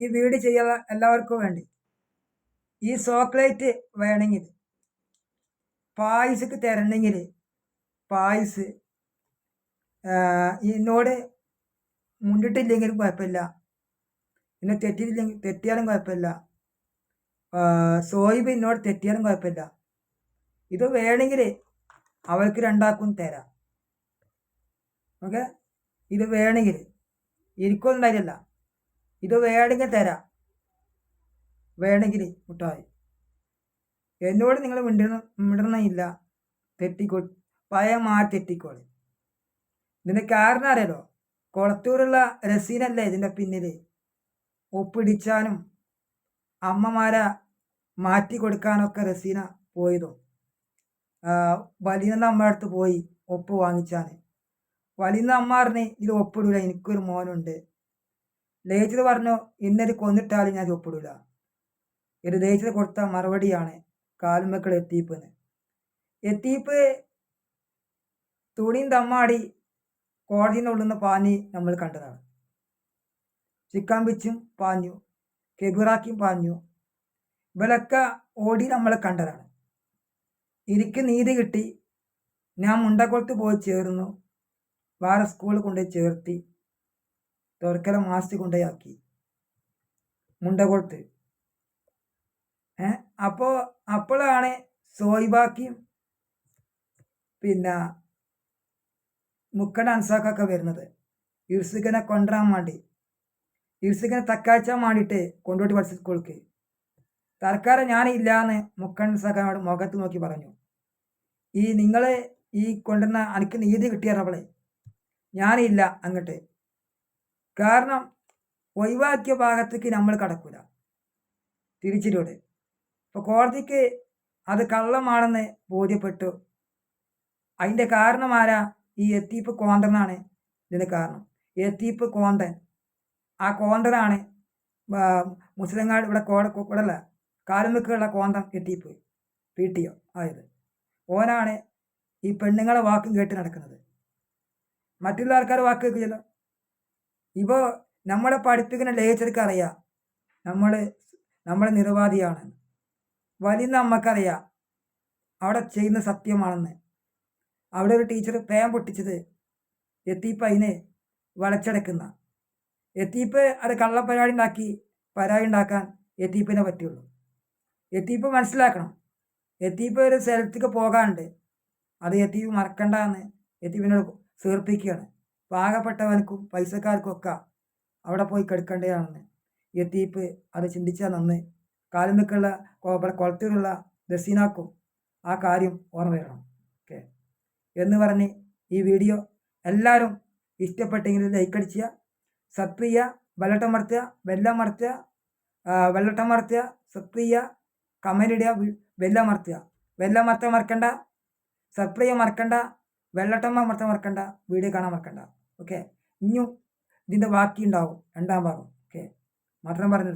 ഈ വീട് ചെയ്യാൻ എല്ലാവർക്കും വേണ്ടി. ഈ ചോക്ലേറ്റ് വേണമെങ്കിൽ പായസക്ക് തരണമെങ്കിൽ പായസ് എന്നോട് മുണ്ടിട്ടില്ലെങ്കിലും കുഴപ്പമില്ല. എന്നെ തെറ്റിയില്ലെങ്കിൽ തെറ്റിയാലും കുഴപ്പമില്ല. സോയിബ് എന്നോട് തെറ്റിയാലും കുഴപ്പമില്ല. ഇത് വേണമെങ്കിൽ അവൾക്ക് രണ്ടാക്കും തരാം. ഓക്കെ? ഇത് വേണമെങ്കിൽ എനിക്കൊന്നും തരില്ല. ഇത് വേണമെങ്കിൽ തരാം. വേണമെങ്കിൽ മുട്ടായി. എന്നോട് നിങ്ങൾ മിണ്ടണം മിണ്ടണമില്ല തെറ്റിക്കോ പഴയ മാ തെറ്റിക്കോളി. ഇതിന്റെ കാരണം അറിയാലോ കുളത്തൂരുള്ള രസീനല്ലേ ഇതിന്റെ പിന്നിൽ ഒപ്പിടിച്ചാനും അമ്മമാരെ മാറ്റി കൊടുക്കാനൊക്കെ റസീന പോയതും. വലിയ അമ്മ അടുത്ത് പോയി ഒപ്പ് വാങ്ങിച്ചാൽ വലിയ അമ്മ പറഞ്ഞ് ഇത് ഒപ്പിടൂല എനിക്കൊരു മോനുണ്ട്. ലേച്ചത് പറഞ്ഞു ഇന്നത് കൊന്നിട്ടാലും ഞാൻ ചൊപ്പിടില്ല ഇത് ലയിച്ചത് കൊടുത്ത മറുപടിയാണ് കാൽമക്കൾ എത്തീപ്പെന്ന്. എത്തീപ്പ് തുണിയും തമ്മാടി കോടതിയിൽ നിന്നുള്ളുന്ന പാഞ്ഞ് നമ്മൾ കണ്ടതാണ്. ചിക്കാമ്പിച്ചും പിച്ചും പാഞ്ഞു കെബിറാക്കിയും പാഞ്ഞു. ഇവലൊക്കെ ഓടി നമ്മൾ കണ്ടതാണ്. എനിക്ക് നീതി കിട്ടി. ഞാൻ മുണ്ടക്കുളത്ത് പോയി ചേർന്നു. വേറെ സ്കൂളിൽ കൊണ്ടുപോയി ചേർത്തി. തുറക്കല മാസത്തിൽ കൊണ്ടുപോയി മുണ്ടകുളത്ത് ഏ? അപ്പോൾ അപ്പോഴാണ് സോയിബാക്കിയും പിന്നെ മുക്കട അൻസാക്കൊക്കെ വരുന്നത്. ഇർസുഖനെ കൊണ്ടുവരാൻ വേണ്ടി ഇർസുഖനെ തക്കാഴ്ച വേണ്ടിയിട്ട് കൊണ്ടുപോയിട്ട് പഠിച്ച സ്കൂൾക്ക്. തൽക്കാലം ഞാനില്ലാന്ന് മുക്കൺ സഖാനോട് മുഖത്ത് നോക്കി പറഞ്ഞു. ഈ നിങ്ങൾ ഈ കൊണ്ടുവന്ന എനിക്ക് നീതി കിട്ടിയറവളെ. ഞാനില്ല അങ്ങോട്ട്. കാരണം ഒഴിവാക്കിയ ഭാഗത്തേക്ക് നമ്മൾ കടക്കൂല. തിരിച്ചിലൂടെ. ഇപ്പോൾ കോടതിക്ക് അത് കള്ളമാണെന്ന് ബോധ്യപ്പെട്ടു. അതിന്റെ കാരണം ആരാ? ഈ എത്തീപ്പ് കോണ്ടനാണ് ഇതിന് കാരണം. എത്തീപ്പ് കോണ്ടൻ ആ കോണ്ടനാണ് മുസ്ലിങ്ങാട് ഇവിടെ കോട ഇവിടെ അല്ല കാലുമിക്കുള്ള കോന്തം എത്തിപ്പോയി പി ടി ഒ ആയത്. ഓനാണ് ഈ പെണ്ണുങ്ങളെ വാക്കും കേട്ട് നടക്കുന്നത്. മറ്റുള്ള ആൾക്കാർ വാക്ക് കേൾക്കില്ല ഇപ്പോൾ നമ്മളെ പഠിപ്പിക്കുന്ന ലേച്ചർക്ക് അറിയാം നമ്മൾ നമ്മളെ നിരവാദിയാണ് വലിയ നമ്മക്കറിയാം. അവിടെ ചെയ്യുന്ന സത്യമാണെന്ന്. അവിടെ ഒരു ടീച്ചർ പേൻ പൊട്ടിച്ചത് എത്തിപ്പ് അതിനെ വളച്ചടക്കുന്ന. എത്തിപ്പ് അത് കള്ളപ്പരാടി ഉണ്ടാക്കി പരാതി ഉണ്ടാക്കാൻ എത്തിപ്പിനെ പറ്റുള്ളൂ. എത്തിപ്പ് മനസ്സിലാക്കണം. എത്തിപ്പ് ഒരു സ്ഥലത്തേക്ക് പോകാനുണ്ട് അത് എത്തിപ്പ് മറക്കണ്ട എന്ന് എത്തിപ്പിനോട് സേർപ്പിക്കുകയാണ് പാകപ്പെട്ടവനക്കും പൈസക്കാർക്കും ഒക്കെ അവിടെ പോയി കിടക്കേണ്ടതാണെന്ന്. യത്തീപ്പ് അത് ചിന്തിച്ചാൽ നന്ന്. കാലുമ്പക്കുള്ള കുളത്തിലുള്ള ദസീനാക്കും ആ കാര്യം ഓർമ്മ വരണം ഓക്കെ. എന്ന് പറഞ്ഞ് ഈ വീഡിയോ എല്ലാവരും ഇഷ്ടപ്പെട്ടെങ്കിൽ ലൈക്ക് അടിച്ചുക സബ്സ്ക്രൈബ് ചെയ്യുക വെള്ളട്ടമർത്തുക വെല്ലമർത്തുക വെള്ളട്ടമർത്തുക സബ്സ്ക്രൈബ് ചെയ്യുക കമന്റ് ഇടുക വെല്ലം മറത്തുക വെല്ലം മറത്ത മറക്കണ്ട സബ്സ്ക്രൈബ് മറക്കണ്ട വെള്ളട്ടമ്മ മറത്ത മറക്കണ്ട വീഡിയോ കാണാൻ മറക്കണ്ട. ഓക്കെ ഇനിയും ഇതിന്റെ ബാക്കി ഉണ്ടാവും രണ്ടാം ഭാഗം. ഓക്കെ മാത്രം പറഞ്ഞു